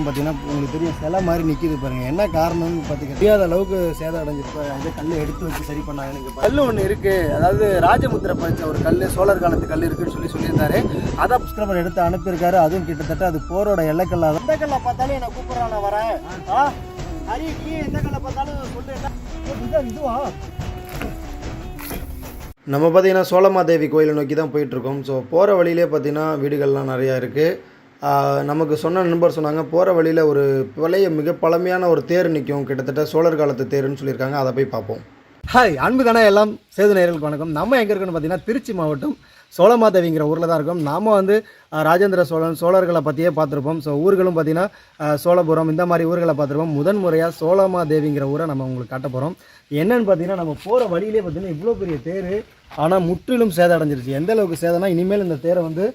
இடம் பார்த்தீங்கன்னா உங்களுக்கு தெரியும் சிலை மாதிரி நிற்கிது பாருங்க. என்ன காரணம்னு பார்த்தீங்கன்னா தெரியாத அளவுக்கு சேதம் அடைஞ்சிருப்ப இந்த கல்லை எடுத்து வச்சு சரி பண்ணாங்கன்னு இங்க கல் ஒன்று இருக்கு. அதாவது ராஜமுத்திர பதிச்ச ஒரு கல் சோழர் காலத்து கல் இருக்குன்னு சொல்லி சொல்லியிருந்தாரு. அதை சப்ஸ்கிரைபர் எடுத்து அனுப்பியிருக்காரு. அதுவும் கிட்டத்தட்ட அது போரோட எல்லைக்கல்லா எந்த கல்லை பார்த்தாலும் என்ன கூப்பிட்றான் நான் வரேன். ஆ? ஹரி நீ எந்த கல்லை பார்த்தாலும் சொல்லு. இதுவா? நம்ம பார்த்தீங்கன்னா சோழமாதேவி கோயிலை நோக்கி தான் போயிட்டுருக்கோம் ஸோ போகிற வழியிலே பார்த்தீங்கன்னா வீடுகள்லாம் நிறையா இருக்குது நமக்கு சொன்ன நண்பர் சொன்னாங்க போகிற வழியில் ஒரு பழைய மிக பழமையான ஒரு தேர் நிற்கும் கிட்டத்தட்ட சோழர் காலத்து தேருன்னு சொல்லியிருக்காங்க அதை போய் பார்ப்போம். ஹாய் அன்பு தானே எல்லாம்? சேது நேர்களுக்கு வணக்கம். நம்ம எங்கே இருக்கோம்னு பார்த்தீங்கன்னா திருச்சி மாவட்டம் சோழமாதேவிங்கிற ஊரில் தான் இருக்கோம். நாம் வந்து ராஜேந்திர சோழன் சோழர்களை பற்றியே பார்த்துருப்போம். ஸோ ஊர்களும் பார்த்தீங்கன்னா சோழபுரம் இந்த மாதிரி ஊர்களை பார்த்துருப்போம். முதன் முறையாக சோழமாதேவிங்கிற ஊரை நம்ம உங்களுக்கு காட்ட போகிறோம் என்னென்னு பார்த்தீங்கன்னா நம்ம போகிற வழியிலே பார்த்தீங்கன்னா இவ்வளோ பெரிய தேர் ஆனால் முற்றிலும் சேதம் அடைஞ்சிருச்சு எந்த அளவுக்கு சேதம்னா இனிமேல் இந்த தேரை வந்து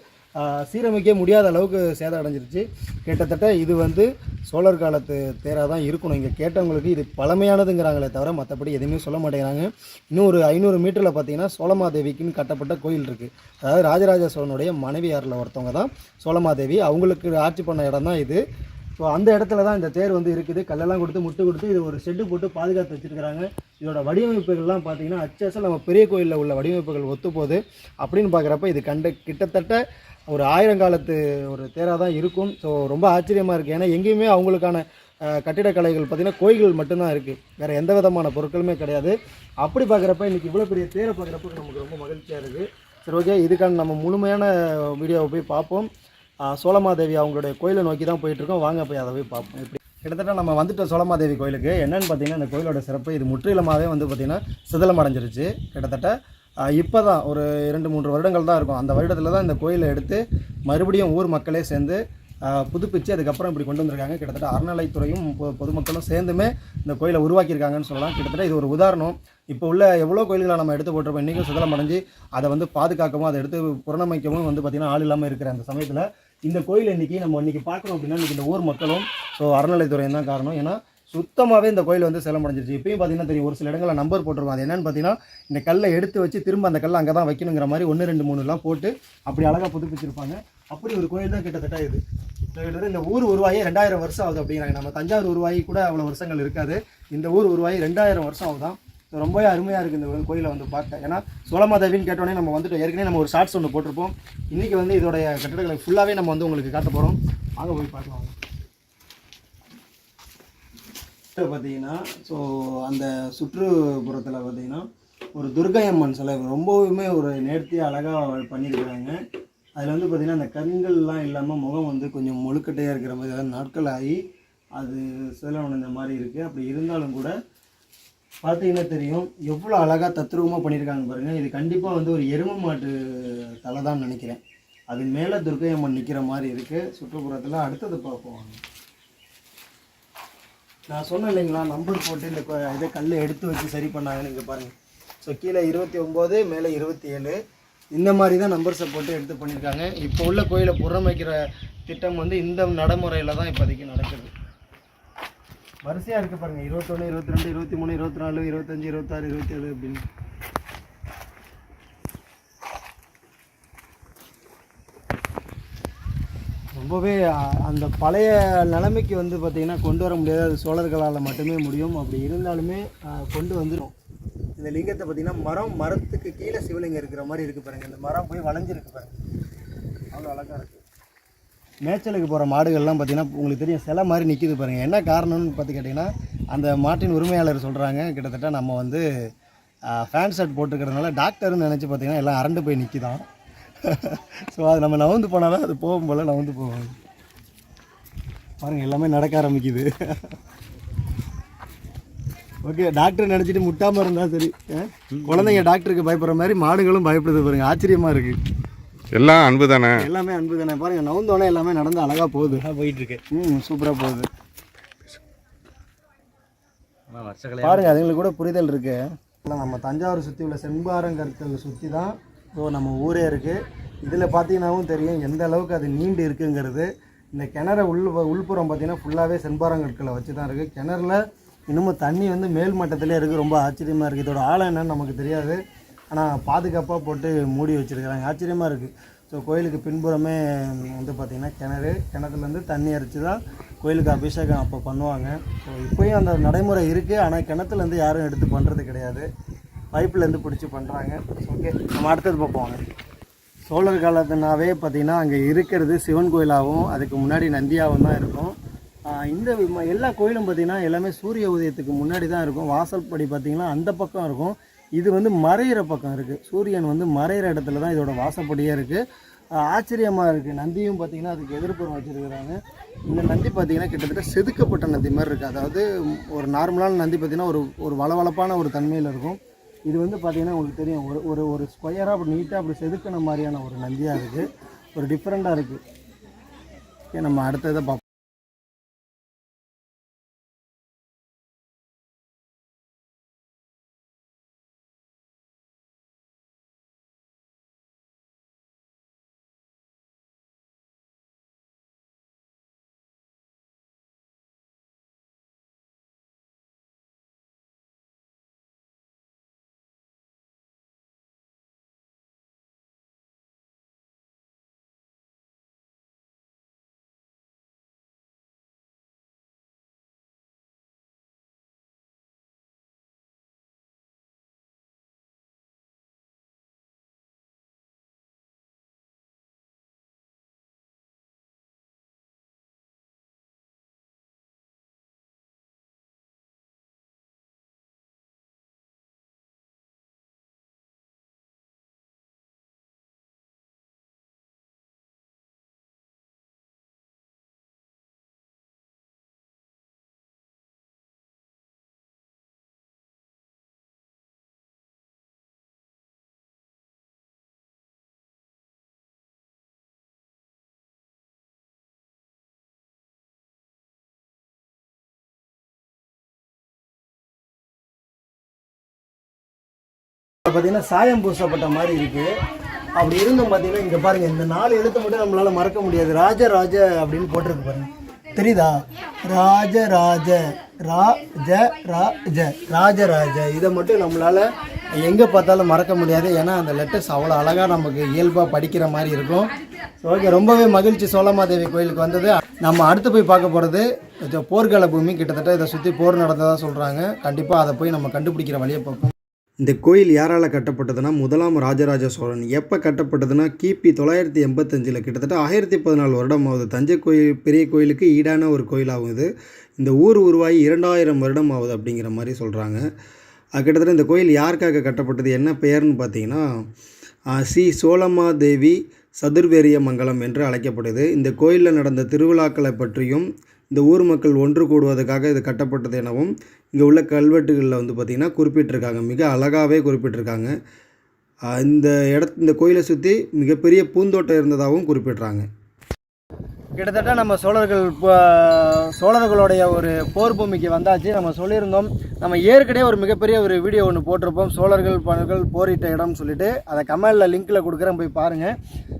சீரமைக்க முடியாத அளவுக்கு சேதம் அடைஞ்சிருச்சு. கிட்டத்தட்ட இது வந்து சோழர் காலத்து தேராக தான் இருக்கணும். இங்கே கேட்டவங்களுக்கு இது பழமையானதுங்கிறாங்களே தவிர மற்றபடி எதுவுமே சொல்ல மாட்டேங்கிறாங்க. இன்னும் ஒரு ஐநூறு மீட்டரில் பார்த்தீங்கன்னா சோழமாதேவிக்குன்னு கட்டப்பட்ட கோயில் இருக்குது அதாவது ராஜராஜ சோழனுடைய மனைவியாரில் ஒருத்தவங்க தான் சோழமாதேவி. அவங்களுக்கு ஆட்சி பண்ண இடம் தான் இது. ஸோ அந்த இடத்துல தான் இந்த தேர் வந்து இருக்குது. கல்லெல்லாம் கொடுத்து முட்டு கொடுத்து இது ஒரு ஷெட்டு போட்டு பாதுகாத்து வச்சிருக்கிறாங்க. இதோட வடிவமைப்புகள்லாம் பார்த்தீங்கன்னா அச்சசல் நம்ம பெரிய கோயிலில் உள்ள வடிவமைப்புகள் ஒத்து போகுது அப்படின்னு பார்க்குறப்ப இது கண்ட கிட்டத்தட்ட ஒரு ஆயிரங்காலத்து ஒரு தேராக தான் இருக்கும். ஸோ ரொம்ப ஆச்சரியமாக இருக்குது ஏன்னா எங்கேயுமே அவங்களுக்கான கட்டிடக்கலைகள் பார்த்திங்கன்னா கோயில்கள் மட்டும்தான் இருக்குது வேறு எந்த விதமான பொருட்களுமே கிடையாது. அப்படி பார்க்குறப்ப இன்றைக்கி இவ்வளோ பெரிய தேரை பார்க்குறப்ப நமக்கு ரொம்ப மகிழ்ச்சியாக இருக்குது சரி ஓகே இதுக்கான நம்ம முழுமையான வீடியோவை போய் பார்ப்போம். சோழமாதேவி அவங்களுடைய கோயிலை நோக்கி தான் போயிட்டுருக்கோம். வாங்க போய் அதை போய் பார்ப்போம். இப்படி கிட்டத்தட்ட நம்ம வந்துட்டோம் சோழமாதேவி கோயிலுக்கு என்னென்னு பார்த்தீங்கன்னா இந்த கோயிலோட சிறப்பு இது முற்றிலுமாகவே வந்து பார்த்திங்கன்னா சிதலம் அடைஞ்சிருச்சு கிட்டத்தட்ட இப்போ தான் ஒரு இரண்டு மூன்று வருடங்கள் தான் இருக்கும். அந்த வருடத்தில் தான் இந்த கோயிலை எடுத்து மறுபடியும் ஊர் மக்களே சேர்ந்து புதுப்பிச்சு அதுக்கப்புறம் இப்படி கொண்டு வந்திருக்காங்க. கிட்டத்தட்ட அறநிலைத்துறையும் பொ- பொதுமக்களும் சேர்ந்துமே இந்த கோயிலை உருவாக்கியிருக்காங்கன்னு சொல்லலாம். கிட்டத்தட்ட இது ஒரு உதாரணம். இப்போ உள்ள எவ்வளோ கோயில்களை நம்ம எடுத்து போட்டிருப்போம் இன்றைக்கும் சுதலம் அடைஞ்சு அதை வந்து பாதுகாக்கவும் அதை எடுத்து புறணமைக்கவும் வந்து பார்த்திங்கன்னா ஆள் இல்லாமல் இருக்கிற அந்த சமயத்தில் இந்த கோயில் இன்னைக்கு நம்ம இன்றைக்கி பார்க்குறோம் அப்படின்னா இன்றைக்கி இந்த ஊர் மக்களும் ஸோ அறநிலைத்துறையும் தான் காரணம். ஏன்னா சுத்தமாகவே இந்த கோயில் வந்து சேலம் அடைஞ்சிருச்சு. இப்பயும் பார்த்தீங்கன்னா தெரியும் ஒரு சில இடங்களில் நம்பர் போட்டிருக்கோம் அது என்னென்னு பார்த்தீங்கன்னா இந்த கல்லை எடுத்து வச்சு திரும்ப அந்த கல்லை அங்கே தான் வைக்கணுங்கிற மாதிரி ஒன்று ரெண்டு மூணுலாம் போட்டு அப்படி அழகாக புதுப்பிச்சிருப்பாங்க. அப்படி ஒரு கோயில் தான் கிட்டத்தட்ட இது. கிட்டத்தட்ட இந்த ஊர் உருவாகி ரெண்டாயிரம் வருஷம் ஆகுது அப்படிங்கிறாங்க. நம்ம தஞ்சாவூர் உருவாகி கூட அவ்வளோ வருஷங்கள் இருக்காது. இந்த ஊர் உருவாகி ரெண்டாயிரம் வருஷம் ஆகுதான். ரொம்பவே அருமையாக இருக்குது இந்த கோயிலை வந்து பார்க்க. ஏன்னா சோழமாதேவின்னு கேட்டோடனே நம்ம வந்துட்டு ஏற்கனவே நம்ம ஒரு ஷார்ட்ஸ் ஒன்று போட்டிருப்போம். இன்றைக்கி வந்து இதோடைய கட்டிடங்களை ஃபுல்லாகவே நம்ம வந்து உங்களுக்கு காட்ட போகிறோம் வாங்க போய் பார்க்கலாம். பார்த்தீங்கன்னா ஸோ அந்த சுற்றுப்புறத்தில் பார்த்தீங்கன்னா ஒரு துர்கை அம்மன் சிலை ரொம்பவுமே ஒரு நேர்த்தியாக அழகாக பண்ணியிருக்கிறாங்க. அதில் வந்து பார்த்திங்கன்னா அந்த கண்கள்லாம் இல்லாமல் முகம் வந்து கொஞ்சம் முழுக்கட்டையாக இருக்கிற மாதிரி அதாவது நாட்கள் ஆகி அது சிலை இந்த மாதிரி இருக்குது அப்படி இருந்தாலும் கூட பார்த்தீங்கன்னா தெரியும் எவ்வளோ அழகாக தத்ரூபமாக பண்ணியிருக்காங்க பாருங்கள் இது கண்டிப்பாக வந்து ஒரு எரும மாட்டு தலை தான் நினைக்கிறேன். அது மேலே துர்கை அம்மன் நிற்கிற மாதிரி இருக்குது சுற்றுப்புறத்தில் அடுத்தது பார்ப்போம். நான் சொன்னேன் இல்லைங்களா நம்பர் போட்டு இந்த இதை கல் எடுத்து வச்சு சரி பண்ணாங்கன்னு இங்கே பாருங்கள் ஸோ கீழே இருபத்தி ஒம்பது மேலே இருபத்தி ஏழு இந்த மாதிரி தான் நம்பர்ஸை போட்டு எடுத்து பண்ணியிருக்காங்க. இப்போ உள்ள கோயிலை புறமைக்கிற திட்டம் வந்து இந்த நடைமுறையில் தான் இப்போதைக்கு நடக்குது. வரிசையாக இருக்குது பாருங்கள் இருபத்தொன்று இருபத்தி ரெண்டு இருபத்தி மூணு இருபத்தி நாலு இருபத்தஞ்சி இருபத்தாறு இருபத்தேழு அப்படின்னு. ரொம்பவே அந்த பழைய நிலைமைக்கு வந்து பார்த்திங்கன்னா கொண்டு வர முடியாது அது சோழர்களால் மட்டுமே முடியும். அப்படி இருந்தாலுமே கொண்டு வந்துடும் இந்த லிங்கத்தை பார்த்திங்கன்னா மரம் மரத்துக்கு கீழே சிவலிங்கம் இருக்கிற மாதிரி இருக்குது பாருங்கள் இந்த மரம் போய் வளைஞ்சிருக்கு பாருங்கள் அவ்வளோ அழகாக இருக்குது மேய்ச்சலுக்கு போகிற மாடுகள்லாம் பார்த்தீங்கன்னா உங்களுக்கு தெரியும் சில மாதிரி நிற்கிது பாருங்கள் என்ன காரணம்னு பார்த்து கேட்டிங்கன்னா அந்த மாட்டின் உரிமையாளர் சொல்கிறாங்க கிட்டத்தட்ட நம்ம வந்து ஃபேன் ஷர்ட் போட்டுக்கிறதுனால டாக்டர்னு நினச்சி பார்த்தீங்கன்னா எல்லாம் அரண்டு போய் நிற்கிதான் ஸோ அது நம்ம நவுந்து போனால் தான் அது போகும் போல் நவுந்து போகும். பாருங்கள் எல்லாமே நடக்க ஆரம்பிக்குது. ஓகே டாக்டர் நினச்சிட்டு முட்டாமல் இருந்தால் சரி? குழந்தைங்க டாக்டருக்கு பயப்படுற மாதிரி மாடுகளும் பயப்படுது பாருங்க. ஆச்சரியமாக இருக்குது எல்லாம் அன்பு தானே? எல்லாமே அன்பு தானே. பாருங்க நவுந்தோடனே எல்லாமே நடந்து அழகா போகுது. போயிட்டு இருக்கு. ம் சூப்பரா போகுது. பாருங்க அதுங்களுக்கு கூட புரிதல் இருக்கு. இல்லை நம்ம தஞ்சாவூர் சுற்றி உள்ள செம்பாரங்கற்கள் சுற்றி தான் ஸோ நம்ம ஊரே இருக்குது இதில் பார்த்தீங்கன்னாவும் தெரியும் எந்த அளவுக்கு அது நீண்டு இருக்குங்கிறது. இந்த கிணறு உள் உள்புறம் பார்த்தீங்கன்னா ஃபுல்லாகவே செண்பாரங்கற்களை வச்சு தான் இருக்குது கிணறுல இன்னமும் தண்ணி வந்து மேல் மட்டத்திலே இருக்குது ரொம்ப ஆச்சரியமாக இருக்குது இதோட ஆழம் என்னன்னு நமக்கு தெரியாது. ஆனால் பாதுகாப்பாக போட்டு மூடி வச்சுருக்கிறாங்க. ஆச்சரியமாக இருக்குது ஸோ ஸோ கோயிலுக்கு பின்புறமே வந்து பார்த்திங்கன்னா கிணறு. கிணத்துலேருந்து தண்ணி அரைச்சி தான் கோயிலுக்கு அபிஷேகம் அப்போ பண்ணுவாங்க. ஸோ இப்போயும் அந்த நடைமுறை இருக்குது ஆனால் கிணத்துலேருந்து யாரும் எடுத்து பண்ணுறது கிடையாது. பைப்லேருந்து பிடிச்சி பண்ணுறாங்க. ஓகே நம்ம அடுத்தது பார்ப்போம். சோழர் காலத்துனாவே பார்த்திங்கன்னா அங்கே இருக்கிறது சிவன் கோயிலாகவும் அதுக்கு முன்னாடி நந்தியாகவும் தான் இருக்கும். இந்த எல்லா கோயிலும் பார்த்திங்கன்னா எல்லாமே சூரிய உதயத்துக்கு முன்னாடி தான் இருக்கும். வாசல் படி பார்த்திங்கன்னா அந்த பக்கம் இருக்கும். இது வந்து மறையிற பக்கம் இருக்குது சூரியன் வந்து மறையிற இடத்துல தான் இதோட வாசப்படியே இருக்குது ஆச்சரியமாக இருக்குது நந்தியும் பார்த்திங்கன்னா அதுக்கு எதிர்ப்புறம் வச்சுருக்கிறாங்க. இந்த நந்தி பார்த்திங்கன்னா கிட்டத்தட்ட செதுக்கப்பட்ட நந்தி மாதிரி இருக்குது அதாவது ஒரு நார்மலான நந்தி பார்த்திங்கன்னா ஒரு ஒரு வளவளப்பான ஒரு தன்மையில் இருக்கும். இது வந்து பார்த்திங்கன்னா உங்களுக்கு தெரியும் ஒரு ஒரு ஒரு ஸ்கொயராக அப்படி நீட்டாக அப்படி செதுக்கின மாதிரியான ஒரு நந்தியாக இருக்குது ஒரு டிஃப்ரெண்ட்டாக இருக்குது ஓகே நம்ம அடுத்ததை பார்ப்போம். பார்த்தீங்கன்னா சாயம் பூசப்பட்ட மாதிரி இருக்குது அப்படி இருந்தும் பார்த்தீங்கன்னா இங்கே பாருங்கள் இந்த நாலு எழுத்து மட்டும் நம்மளால் மறக்க முடியாது. ராஜராஜ அப்படின்னு போட்டிருக்கு பாருங்க. தெரியுதா? ராஜராஜ ராஜ ராஜ ராஜராஜ இதை மட்டும் நம்மளால் எங்கே பார்த்தாலும் மறக்க முடியாது. ஏன்னா அந்த லெட்டர்ஸ் அவ்வளோ அழகாக நமக்கு இயல்பாக படிக்கிற மாதிரி இருக்கும். ஓகே ரொம்பவே மகிழ்ச்சி சோழமாதேவி கோயிலுக்கு வந்தது. நம்ம அடுத்து போய் பார்க்க போகிறது போர்க்கால பூமி. கிட்டத்தட்ட இதை சுற்றி போர் நடந்ததாக சொல்கிறாங்க கண்டிப்பாக அதை போய் நம்ம கண்டுபிடிக்கிற வழியை பார்ப்போம். இந்த கோயில் யாரால் கட்டப்பட்டதுன்னா முதலாம் ராஜராஜ சோழன். எப்போ கட்டப்பட்டதுன்னா கிபி தொள்ளாயிரத்தி எண்பத்தஞ்சில் கிட்டத்தட்ட ஆயிரத்தி பதினாலு வருடம் ஆகுது தஞ்சை கோயில் பெரிய கோயிலுக்கு ஈடான ஒரு கோயிலாகும் இது. இந்த ஊர் உருவாகி இரண்டாயிரம் வருடம் ஆகுது அப்படிங்கிற மாதிரி சொல்கிறாங்க கிட்டத்தட்ட இந்த கோயில் யாருக்காக கட்டப்பட்டது என்ன பெயர்னு பார்த்தீங்கன்னா சி ஸ்ரீ சோழமாதேவி சதுர்வேரிய மங்கலம் என்று அழைக்கப்படுது. இந்த கோயிலில் நடந்த திருவிழாக்களை பற்றியும் இந்த ஊர் மக்கள் ஒன்று கூடுவதற்காக இது கட்டப்பட்டது எனவும் இங்கே உள்ள கல்வெட்டுகளில் வந்து பார்த்திங்கன்னா குறிப்பிட்டிருக்காங்க. மிக அழகாகவே குறிப்பிட்டிருக்காங்க. இந்த இடத் இந்த கோயிலை சுற்றி மிகப்பெரிய பூந்தோட்டம் இருந்ததாகவும் குறிப்பிட்றாங்க. கிட்டத்தட்ட நம்ம சோழர்கள் சோழர்களுடைய ஒரு போர் பூமிக்கு வந்தாச்சு. நம்ம சொல்லியிருந்தோம். நம்ம ஏற்கனவே ஒரு மிகப்பெரிய ஒரு வீடியோ ஒன்று போட்டிருப்போம். சோழர்கள் பணர்கள் போரிட்ட இடம்னு சொல்லிட்டு. அதை கமெண்டில் லிங்க்கில் கொடுக்குறேன் போய் பாருங்கள்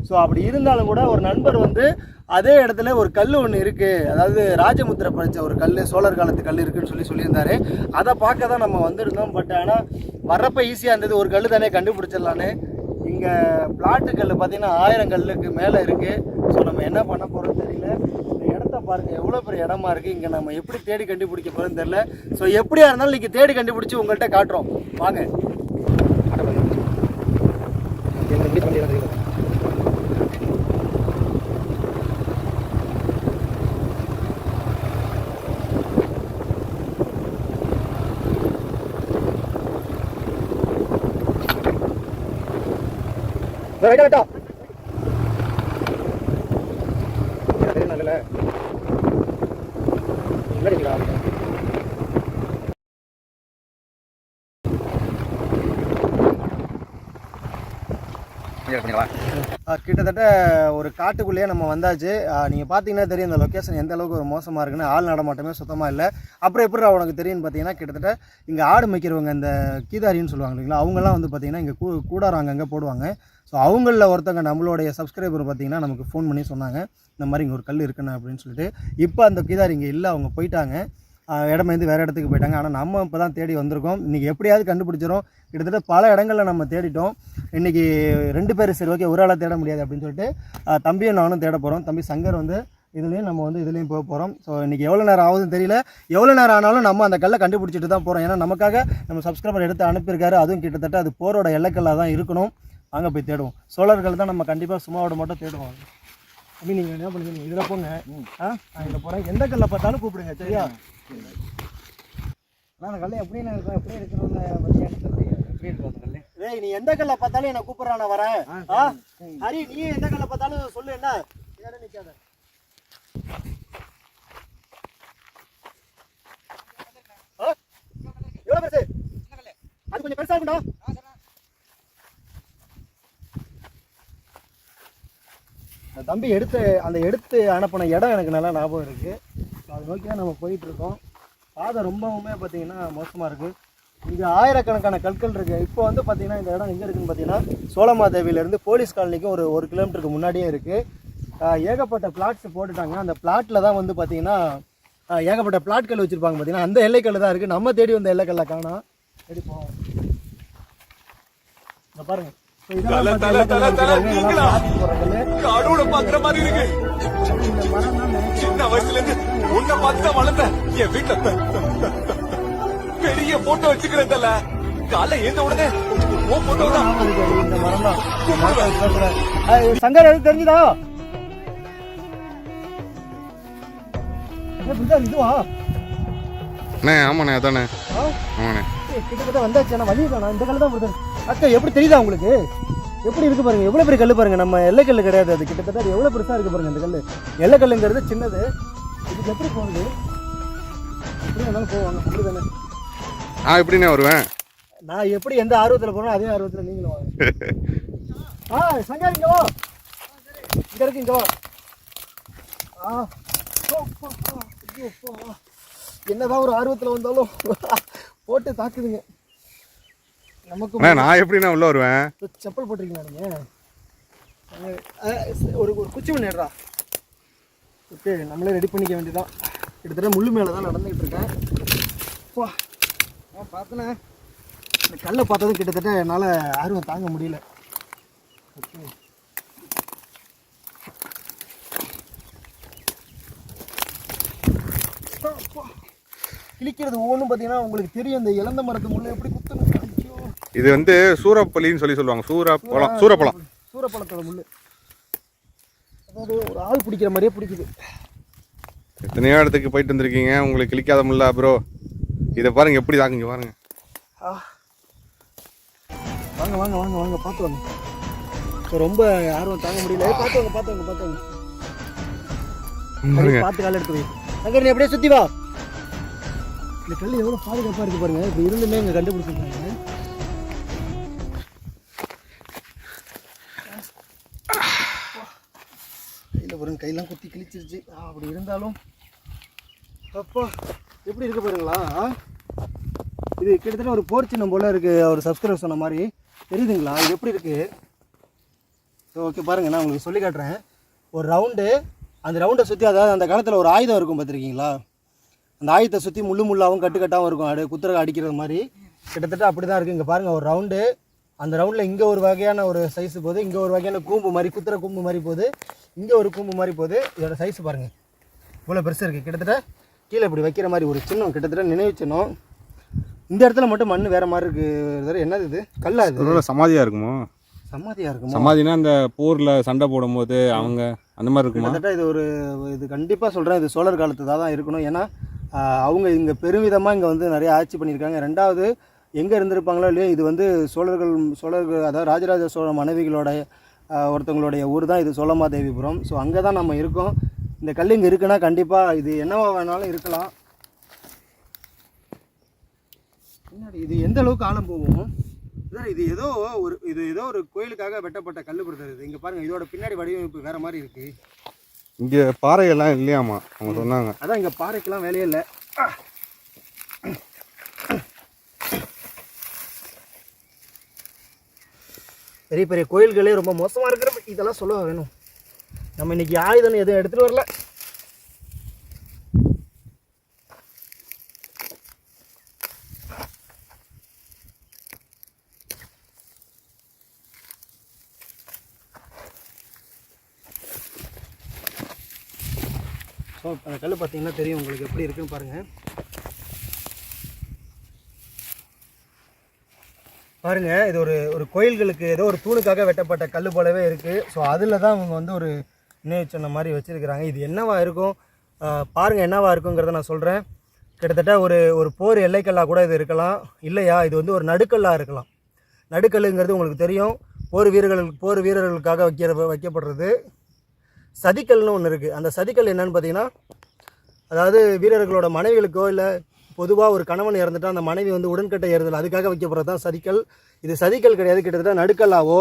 ஸோ அப்படி இருந்தாலும் கூட ஒரு நண்பர் வந்து அதே இடத்துல ஒரு கல் ஒன்று இருக்குது அதாவது ராஜமுத்திரை படித்த ஒரு கல் சோழர் காலத்து கல் இருக்குன்னு சொல்லி சொல்லியிருந்தாரு. அதை பார்க்க தான் நம்ம வந்திருந்தோம். பட் ஆனால் வர்றப்போ ஈஸியாக இருந்தது. ஒரு கல் தானே கண்டுபிடிச்சிடலான்னு. இங்கே பிளாட்டு கல் பார்த்தீங்கன்னா ஆயிரம் கல்லுக்கு மேலே இருக்குது ஸோ நம்ம என்ன பண்ண போகிறோம் தெரியல. இந்த இடத்த பாருங்கள் எவ்வளோ பெரிய இடமா இருக்குது இங்கே நம்ம எப்படி தேடி கண்டுபிடிக்க போகிறோம்னு தெரியல. ஸோ எப்படியா இருந்தாலும் இன்றைக்கி தேடி கண்டுபிடிச்சி உங்கள்கிட்ட காட்டுறோம். வாங்க. ரைட்டா ரைட்டா நல்ல ஆஹ் கிட்டத்தட்ட ஒரு காட்டுக்குள்ளேயே நம்ம வந்தாச்சு. நீங்கள் பார்த்தீங்கன்னா தெரியும் இந்த லொக்கேஷன் எந்த அளவுக்கு ஒரு மோசமாக இருக்குன்னு. ஆள் நடமாட்டமே சுத்தமாக இல்லை. அப்புறம் எப்படி உனக்கு தெரியும்னு பார்த்தீங்கன்னா கிட்டத்தட்ட இங்கே ஆடு மேய்க்கிறவங்க இந்த கீதாரின்னு சொல்லுவாங்க இல்லைங்களா அவங்கெல்லாம் வந்து பார்த்தீங்கன்னா இங்கே கூ கூடாரம் அங்கங்கே போடுவாங்க. ஸோ அவங்களில் ஒருத்தவங்க நம்மளுடைய சப்ஸ்கிரைபர் பார்த்தீங்கன்னா நமக்கு ஃபோன் பண்ணி சொன்னாங்க இந்த மாதிரி இங்கே ஒரு கல் இருக்குண்ணா அப்படின்னு சொல்லிட்டு. இப்போ அந்த கீதாரி இங்கே இல்லை அவங்க போயிட்டாங்க. இடம் வந்து வேறு இடத்துக்கு போயிட்டாங்க. ஆனால் நம்ம இப்போ தான் தேடி வந்திருக்கோம். இன்றைக்கி எப்படியாவது கண்டுபிடிச்சிரும். கிட்டத்தட்ட பல இடங்களில் நம்ம தேடிட்டோம். இன்றைக்கி ரெண்டு பேர் சரி ஓகே ஒரு ஆளாக தேட முடியாது அப்படின்னு சொல்லிட்டு தம்பியும் நானும் தேட போகிறோம் தம்பி சங்கர் வந்து இதுலேயும் நம்ம வந்து இதுலேயும் போக போகிறோம் ஸோ இன்றைக்கி எவ்வளோ நேரம் ஆகுதுன்னு தெரியல. எவ்வளோ நேரம் ஆனாலும் நம்ம அந்த கல்லை கண்டுபிடிச்சிட்டு தான் போகிறோம் ஏன்னா நமக்காக நம்ம சப்ஸ்கிரைபர் எடுத்து அனுப்பியிருக்காரு. அதுவும் கிட்டத்தட்ட அது போரோட எல்லைக்கல்லாக தான் இருக்கணும். அங்கே போய் தேடுவோம். சோழர்கள் தான் நம்ம கண்டிப்பாக சும்மாவோட மட்டும் தேடுவோம். அப்படி நீங்கள் என்ன பண்ணுவீங்க? இதில் போங்க. ஆ நான் இதில் போகிறேன் எந்த கல்லை பார்த்தாலும் கூப்பிடுங்க சரியா? நான் அந்த கல்லை எப்படி நான் இருக்கும்? எப்படி இருக்கிறது பற்றி எனக்கு தெரியல எப்படி இருக்கும் அந்த கல் டேய் நீ எந்த கல்லை பார்த்தாலும் என்ன கூப்பிட்றான் நான் வரேன். ஆ ஹரி நீ எந்த கல்லை பார்த்தாலும் சொல்லு என்ன? யாரும் நிற்காத? எவ்வளோ பெருசு? அது கொஞ்சம் பெருசா இருக்கும்டா. அந்த தம்பி எடுத்து அந்த எடுத்து அனுப்பின இடம் எனக்கு நல்லா ஞாபகம் இருக்குது அது நோக்கி தான் நம்ம போயிட்டுருக்கோம். பாதை ரொம்பவுமே பார்த்தீங்கன்னா மோசமாக இருக்குது இங்கே ஆயிரக்கணக்கான கற்கள் இருக்குது இப்போ வந்து பார்த்திங்கன்னா இந்த இடம் எங்கே இருக்குதுன்னு பார்த்தீங்கன்னா சோழமாதேவியிலேருந்து போலீஸ் காலனிக்கும் ஒரு ஒரு கிலோமீட்டருக்கு முன்னாடியே இருக்குது ஏகப்பட்ட பிளாட்ஸ் போட்டுட்டாங்க. அந்த பிளாட்டில் தான் வந்து பார்த்திங்கன்னா ஏகப்பட்ட பிளாட்கள் வச்சுருப்பாங்க பார்த்தீங்கன்னா. அந்த எல்லைக்கல் தான் இருக்குது நம்ம தேடி வந்த எல்லைக்கல்ல காணோம். தேடி போவோம். பாருங்கள் தல, தல, தல, நீங்களா? கல்லு. காடோட பாக்குற மாதிரி இருக்கு. சின்ன வயசுல இருந்து உன்னை பார்த்து தான் வளர்ந்தேன் என் வீட்டுல பெரிய போட்டோ வச்சுக்கிறேன் தல காலை ஏந்த உடனே சங்கர் எதுவும் தெரிஞ்சுதா இதுவா அண்ணே ஆமாண்ணே அதானே? ஆமாண்ணே கிட்டத்தட்ட வந்தாச்சு வழி. இந்த கல்லு தான் வருது அக்கா எப்படி தெரியுதா உங்களுக்கு? எப்படி இருக்கு பாருங்க எவ்வளவு பெரிய கல்லு பாருங்க நம்ம எல்லை கல்லு கிடையாது அது. கிட்டத்தட்ட அது எவ்வளவு பெருசா இருக்கு பாருங்க இந்த கல்லு. எல்லை கல்லுங்கிறது சின்னது. இதுக்கு எப்படி போகுது எப்படி வேணாலும் போவாங்க அப்படிதானே. நான் எப்படிண்ணே வருவேன்? நான் எப்படி எந்த ஆர்வத்துல போறேனோ அதே ஆர்வத்துல நீங்களும் வாங்க. ஆ சங்கர் இங்க வா. இங்க இருக்கு இங்க வா. ஆ. என்னதான் ஒரு ஆர்வத்துல வந்தாலும் போட்டு தாக்குதுங்க. நமக்கு நான் எப்படிண்ணே உள்ள வருவேன்? செப்பல் போட்டிருக்கீங்களா நீங்க? அஹ், அஹ், ஒரு ஒரு குச்சி ஒன்று ஓகே நம்மளே ரெடி பண்ணிக்க வேண்டியதான் கிட்டத்தட்ட முள்ளு மேலே தான் நடந்துகிட்டு இருக்கேன். வா ஆ பார்த்தனே. இந்த கல்லை பார்த்ததும் கிட்டத்தட்ட என்னால் ஆர்வம் தாங்க முடியல. ஓகே. கிழிக்கிறது ஒவ்வொன்றும் பார்த்தீங்கன்னா உங்களுக்கு தெரியும் இந்த இளந்த மரத்து முள்ள எப்படி குத்தணும் ஐயோ இது வந்து சூரப்பள்ளின்னு சொல்லி சொல்லுவாங்க. சூரப்பழம் சூரப்பழம். சூரப்பழத்தோட முள் அதாவது ஒரு ஆள் பிடிக்கிற மாதிரியே பிடிக்குது. எத்தனையோ இடத்துக்கு போயிட்டு வந்திருக்கீங்க. உங்களுக்கு கிளிக்காத முல்ல ப்ரோ இதை பாருங்க எப்படி தாக்குங்க பாருங்க. வாங்க வாங்க வாங்க வாங்க பார்த்து வாங்க. இப்போ ரொம்ப ஆர்வம் தாங்க முடியல. பார்த்து வாங்க பார்த்து வாங்க பார்த்து வாங்க. பார்த்து கால் எடுத்து சங்கர் நீ அப்படியே சுற்றி வா. இந்த கல் எவ்வளோ பாதுகாப்பாக இருக்கு பாருங்க. இப்படி இருந்துமே இங்கே கண்டுபிடிச்சிருக்காங்க. கையில் கையெல்லாம் குத்தி கிழிச்சிருச்சு. அப்படி இருந்தாலும் அப்பா எப்படி இருக்க பாருங்களா? இது கிட்டத்தட்ட ஒரு போர் சின்னம் போல இருக்குது அவர் சப்ஸ்கிரைப் சொன்ன மாதிரி. தெரியுதுங்களா? இது எப்படி இருக்குது ஓகே பாருங்கள் நான் உங்களுக்கு சொல்லி காட்டுறேன். ஒரு ரவுண்டு அந்த ரவுண்டை சுற்றி அதாவது அந்த காலத்தில் ஒரு ஆயுதம் இருக்கும் பார்த்துருக்கீங்களா? அந்த ஆயுதத்தை சுற்றி முள்ளு முள்ளாகவும் கட்டுக்கட்டாகவும் இருக்கும். அடு குத்துற அடிக்கிறது மாதிரி. கிட்டத்தட்ட அப்படி தான் இருக்குது இங்கே பாருங்கள் ஒரு ரவுண்டு அந்த ரவுண்டில் இங்கே ஒரு வகையான ஒரு சைஸ் போகுது இங்கே ஒரு வகையான கூம்பு மாதிரி குத்துற கூம்பு மாதிரி போகுது இங்கே ஒரு கூம்பு மாதிரி போகுது. இதோட சைஸ் பாருங்கள் இவ்வளோ பெருசாக இருக்குது கிட்டத்தட்ட கீழே இப்படி வைக்கிற மாதிரி ஒரு சின்னம் கிட்டத்தட்ட நினைவு சின்னம். இந்த இடத்துல மட்டும் மண் வேறு மாதிரி இருக்குது என்னது இது? கல்லா இது? ஒருவேளை சமாதியா இருக்குமோ? சமாதியாக இருக்குமா? சமாதினா அந்த போர்ல சண்டை போடும்போது அவங்க அந்த மாதிரி இருக்குமா? கிட்டத்தட்ட இது ஒரு இது கண்டிப்பாக சொல்கிறேன் இது சோழர் காலத்து தான் இருக்கணும். ஏன்னா அவங்க இங்கே பெருமிதமாக இங்கே வந்து நிறைய ஆட்சி பண்ணியிருக்காங்க. ரெண்டாவது எங்கே இருந்திருப்பாங்களோ இல்லையோ இது வந்து சோழர்கள் சோழர்கள் அதாவது ராஜராஜ சோழ மனைவிகளோட ஒருத்தவங்களுடைய ஊர் தான் இது சோழமாதேவிபுரம். ஸோ அங்கே தான் நம்ம இருக்கோம். இந்த கல் இங்கே இருக்குன்னா கண்டிப்பாக இது என்னவா வேணாலும் இருக்கலாம். பின்னாடி இது எந்த அளவுக்கு ஆழம் போகும்? இது ஏதோ ஒரு இது ஏதோ ஒரு கோயிலுக்காக வெட்டப்பட்ட கல் பிரதர் இது. இங்கே பாருங்கள் இதோட பின்னாடி வடிவமைப்பு வேறு மாதிரி இருக்குது இங்க பாறையெல்லாம் இல்லையாமா அவங்க சொன்னாங்க. அதான் இங்கே பாறைக்கெல்லாம் வேலையே இல்லை. பெரிய பெரிய கோயில்களே ரொம்ப மோசமாக இருக்கிற இதெல்லாம் சொல்ல வேணும். நம்ம இன்றைக்கி ஆயுதம் எதுவும் எடுத்துகிட்டு வரல. ஸோ அந்த கல் பார்த்தீங்கன்னா தெரியும் உங்களுக்கு எப்படி இருக்குன்னு பாருங்கள் பாருங்க இது ஒரு ஒரு கோயில்களுக்கு ஏதோ ஒரு தூணுக்காக வெட்டப்பட்ட கல் போலவே இருக்குது ஸோ அதில் தான் அவங்க வந்து ஒரு நினைவு சொன்ன மாதிரி வச்சுருக்கிறாங்க. இது என்னவா இருக்கும்? பாருங்கள் என்னவா இருக்குங்கிறத நான் சொல்கிறேன் கிட்டத்தட்ட ஒரு ஒரு போர் எல்லைக்கல்லாக கூட இது இருக்கலாம். இல்லையா இது வந்து ஒரு நடுக்கல்லாக இருக்கலாம். நடுக்கல்லுங்கிறது உங்களுக்கு தெரியும். போர் வீரர்கள் போர் வீரர்களுக்காக வைக்கிற வைக்கப்படுறது. சதிக்கல்னு ஒன்று இருக்குது அந்த சதிக்கல் என்னன்னு பார்த்தீங்கன்னா அதாவது வீரர்களோட மனைவிகளுக்கோ இல்லை பொதுவாக ஒரு கணவன் இறந்துட்டா அந்த மனைவி வந்து உடன்கட்டை ஏறுதல் அதுக்காக வைக்கப்படுறது தான் சதிக்கல் இது சதிக்கல் கிடையாது. கிட்டத்தட்ட நடுக்கல்லாவோ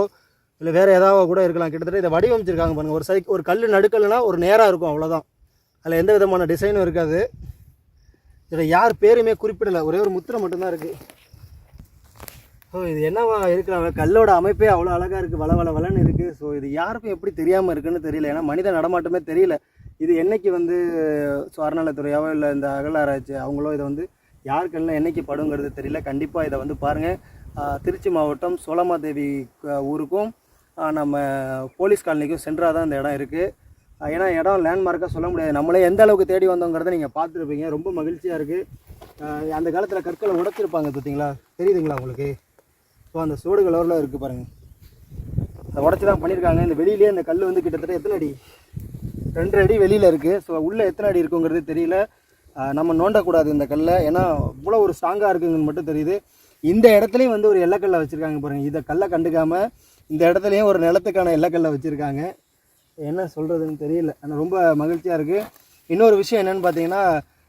இல்லை வேறு ஏதாவது கூட இருக்கலாம். கிட்டத்தட்ட இதை வடிவமைச்சிருக்காங்க பாருங்கள் ஒரு சதி ஒரு கல் நடுக்கல்னா ஒரு நேராக இருக்கும் அவ்வளோதான் அதில் எந்த விதமான டிசைனும் இருக்காது. இதில் யார் பேருமே குறிப்பிடலை. ஒரே ஒரு முத்திரை மட்டும்தான் இருக்குது ஸோ இது என்னவா இருக்கிறாங்க? கல்லோட அமைப்பே அவ்வளோ அழகாக இருக்குது வள வள வளன்னு இருக்குது ஸோ இது யாருக்கும் எப்படி தெரியாமல் இருக்குன்னு தெரியல. ஏன்னா மனித நடமாட்டமே தெரியல. இது என்னைக்கு வந்து சுவர்ணலத்துறையாவோ இல்லை இந்த அகலாராய்ச்சி அவங்களோ இதை வந்து யார் கண்ணில் என்னைக்கு படுங்கிறது தெரியல. கண்டிப்பாக இதை வந்து பாருங்கள் திருச்சி மாவட்டம் சோலமாதேவி க- ஊருக்கும் நம்ம போலீஸ் காலனிக்கும் சென்றாக தான் இந்த இடம் இருக்குது ஏன்னா இடம் லேண்ட்மார்க்காக சொல்ல முடியாது. நம்மளே எந்த அளவுக்கு தேடி வந்தோங்கிறத நீங்கள் பார்த்துருப்பீங்க. ரொம்ப மகிழ்ச்சியாக இருக்குது அந்த காலத்தில் கற்களை உடைச்சிருப்பாங்க பார்த்தீங்களா? தெரியுதுங்களா உங்களுக்கு? ஸோ அந்த சோடு கலரில் இருக்குது பாருங்கள் அதை உடச்சி தான் பண்ணியிருக்காங்க. இந்த வெளியிலே இந்த கல் வந்து கிட்டத்தட்ட எத்தனை அடி? ரெண்டு அடி வெளியில் இருக்குது ஸோ உள்ளே எத்தனை அடி இருக்குங்கிறது தெரியல. நம்ம நோண்டக்கூடாது இந்த கல்லை. ஏன்னா இவ்வளோ ஒரு ஸ்ட்ராங்காக இருக்குங்கன்னு மட்டும் தெரியுது. இந்த இடத்துலையும் வந்து ஒரு எல்லக்கல்லை வச்சுருக்காங்க பாருங்கள் இதை கல்லை கண்டுக்காமல் இந்த இடத்துலையும் ஒரு நிலத்துக்கான எல்லக்கல்லை வச்சுருக்காங்க. என்ன சொல்கிறதுன்னு தெரியல. ஆனால் ரொம்ப மகிழ்ச்சியாக இருக்குது இன்னொரு விஷயம் என்னென்னு பார்த்தீங்கன்னா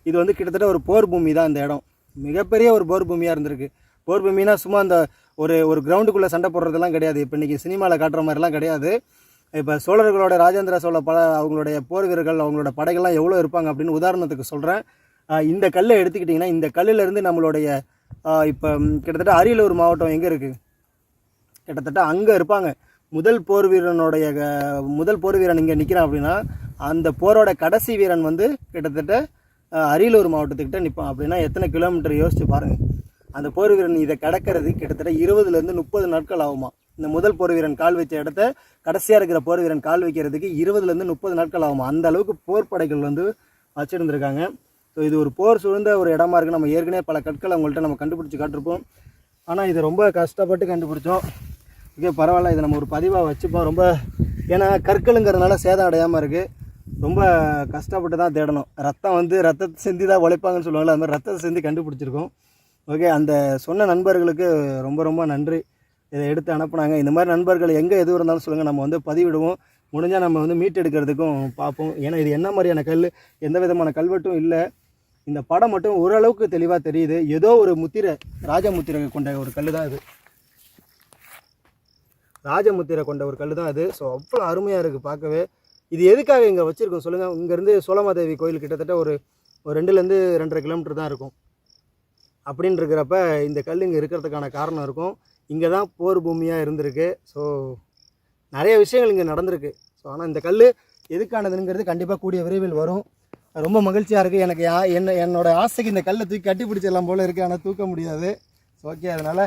இது வந்து கிட்டத்தட்ட ஒரு போர் பூமி தான் இந்த இடம். மிகப்பெரிய ஒரு போர் பூமியாக இருந்திருக்கு. போர் பூமினா சும்மா அந்த ஒரு ஒரு கிரவுண்டுக்குள்ளே சண்டை போடுறதெல்லாம் கிடையாது. இப்போ இன்றைக்கி சினிமாவில் காட்டுற மாதிரிலாம் கிடையாது. இப்போ சோழர்களோட ராஜேந்திர சோழ பல அவங்களுடைய போர் வீரர்கள் அவங்களோட படைகள்லாம் எவ்வளோ இருப்பாங்க அப்படின்னு உதாரணத்துக்கு சொல்கிறேன் இந்த கல்லை எடுத்துக்கிட்டிங்கன்னா இந்த கல்லிலேருந்து நம்மளுடைய இப்போ கிட்டத்தட்ட அரியலூர் மாவட்டம் எங்கே இருக்குது கிட்டத்தட்ட அங்கே இருப்பாங்க. முதல் போர் வீரனுடைய க- முதல் போர் வீரன் இங்கே நிற்கிறான் அப்படின்னா அந்த போரோட கடைசி வீரன் வந்து கிட்டத்தட்ட அரியலூர் மாவட்டத்துக்கிட்ட நிற்பான் அப்படின்னா எத்தனை கிலோமீட்டர் யோசித்து பாருங்கள் அந்த போர் வீரன் இதை கிடக்கிறது கிட்டத்தட்ட இருபதுலேருந்து முப்பது நாட்கள் ஆகுமா இந்த முதல் போர் வீரன் கால் வச்ச இடத்த கடைசியாக இருக்கிற போர் வீரன் கால் வைக்கிறதுக்கு இருபதுலேருந்து முப்பது நாட்கள் ஆகும். அந்த அளவுக்கு போர் படைகள் வந்து வச்சுருந்துருக்காங்க. ஸோ இது ஒரு போர் சூழ்ந்த ஒரு இடமா இருக்குது நம்ம ஏற்கனவே பல கற்களை அவங்கள்ட்ட நம்ம கண்டுபிடிச்சி காட்டிருப்போம். ஆனால் இது ரொம்ப கஷ்டப்பட்டு கண்டுபிடிச்சோம். ஓகே பரவாயில்ல. இதை நம்ம ஒரு பதிவாக வச்சுப்போம். ரொம்ப ஏன்னா கற்களுங்கிறதுனால சேதம் அடையாமல் இருக்குது ரொம்ப கஷ்டப்பட்டு தான் தேடணும். ரத்தம் வந்து ரத்தத்தை செஞ்சு தான் உழைப்பாங்கன்னு சொல்லுவாங்கள்ல அது மாதிரி ரத்தத்தை செஞ்சு கண்டுபிடிச்சிருக்கோம். ஓகே அந்த சொன்ன நண்பர்களுக்கு ரொம்ப ரொம்ப நன்றி. இதை எடுத்து அனுப்புனாங்க. இந்த மாதிரி நண்பர்கள் எங்கே எது இருந்தாலும் சொல்லுங்கள் நம்ம வந்து பதிவிடுவோம். முடிஞ்சால் நம்ம வந்து மீட் எடுக்கிறதுக்கும் பார்ப்போம். ஏன்னா இது என்ன மாதிரியான கல்? எந்த விதமான கல்வெட்டும் இல்லை. இந்த படம் மட்டும் ஓரளவுக்கு தெளிவாக தெரியுது. ஏதோ ஒரு முத்திரை ராஜமுத்திரை கொண்ட ஒரு கல் தான் இது ராஜமுத்திரை கொண்ட ஒரு கல் தான் அது. ஸோ அவ்வளோ அருமையாக இருக்குது பார்க்கவே. இது எதுக்காக இங்கே வச்சுருக்கோம் சொல்லுங்கள் இங்கேருந்து சோழமாதேவி கோயில் கிட்டத்தட்ட ஒரு ஒரு ரெண்டுலேருந்து ரெண்டரை கிலோமீட்டர் தான் இருக்கும். அப்படின்ருக்கிறப்ப இந்த கல் இங்கே இருக்கிறதுக்கான காரணம் இருக்கும். இங்கே தான் போர் பூமியாக இருந்திருக்கு. ஸோ நிறைய விஷயங்கள் இங்கே நடந்திருக்கு. ஸோ ஆனால் இந்த கல் எதுக்கானதுங்கிறது கண்டிப்பாக கூடிய விரைவில் வரும். ரொம்ப மகிழ்ச்சியாக இருக்குது எனக்கு யா என்ன என்னோட ஆசைக்கு இந்த கல்லை தூக்கி கட்டி பிடிச்சிடலாம் போல் இருக்குது ஆனால் தூக்க முடியாது. ஸோ ஓகே அதனால்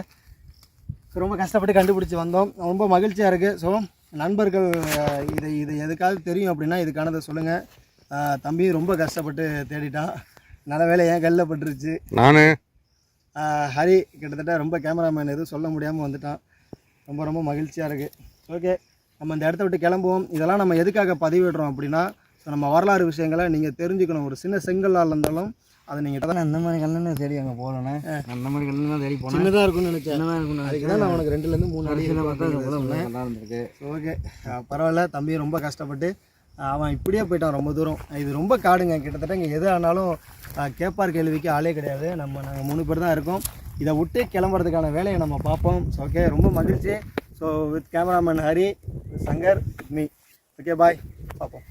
ரொம்ப கஷ்டப்பட்டு கண்டுபிடிச்சி வந்தோம். ரொம்ப மகிழ்ச்சியாக இருக்குது ஸோ நண்பர்கள் இது இது எதுக்காவது தெரியும் அப்படின்னா இதுக்கானதை சொல்லுங்கள் தம்பி ரொம்ப கஷ்டப்பட்டு தேடிட்டான். நல்ல வேலை ஏன் கல்லில் பட்டுருச்சு. நான் ஹரி கிட்டத்தட்ட ரொம்ப கேமராமேன் எதுவும் சொல்ல முடியாமல் வந்துட்டான். ரொம்ப ரொம்ப மகிழ்ச்சியாக இருக்குது ஓகே நம்ம இந்த இடத்த விட்டு கிளம்புவோம். இதெல்லாம் நம்ம எதுக்காக பதிவிடுறோம் அப்படின்னா ஸோ நம்ம வரலாறு விஷயங்களை நீங்கள் தெரிஞ்சுக்கணும். ஒரு சின்ன செங்கல்லாக இருந்தாலும் அதை நீங்கள் அதான் அந்த மாதிரி கல்லுன்னு தேடி அங்கே போகலண்ணே அந்த மாதிரி கல்லு தான் தேடி போனேன். சின்னதாக இருக்கும்னு நினச்சேன். சின்னதாக இருக்கும்னு அதுக்கு தான் நான் உனக்கு ரெண்டுலேருந்து மூணு அடி கடைசியில் பார்த்தா நல்லா இருந்திருக்கு. ஓகே பரவாயில்ல. தம்பி ரொம்ப கஷ்டப்பட்டு அவன் இப்படியே போயிட்டான் ரொம்ப தூரம். இது ரொம்ப காடுங்க. கிட்டத்தட்ட இங்கே எது ஆனாலும் கேப்பார் கேட்பார் கேள்விக்கு ஆளே கிடையாது. நம்ம நாங்கள் மூணு பேர் தான் இருக்கோம். இதை விட்டு கிளம்புறதுக்கான வேலையை நம்ம பார்ப்போம். ஓகே ரொம்ப மகிழ்ச்சி. So with cameraman Hari Shankar me okay bye பார்ப்போம்.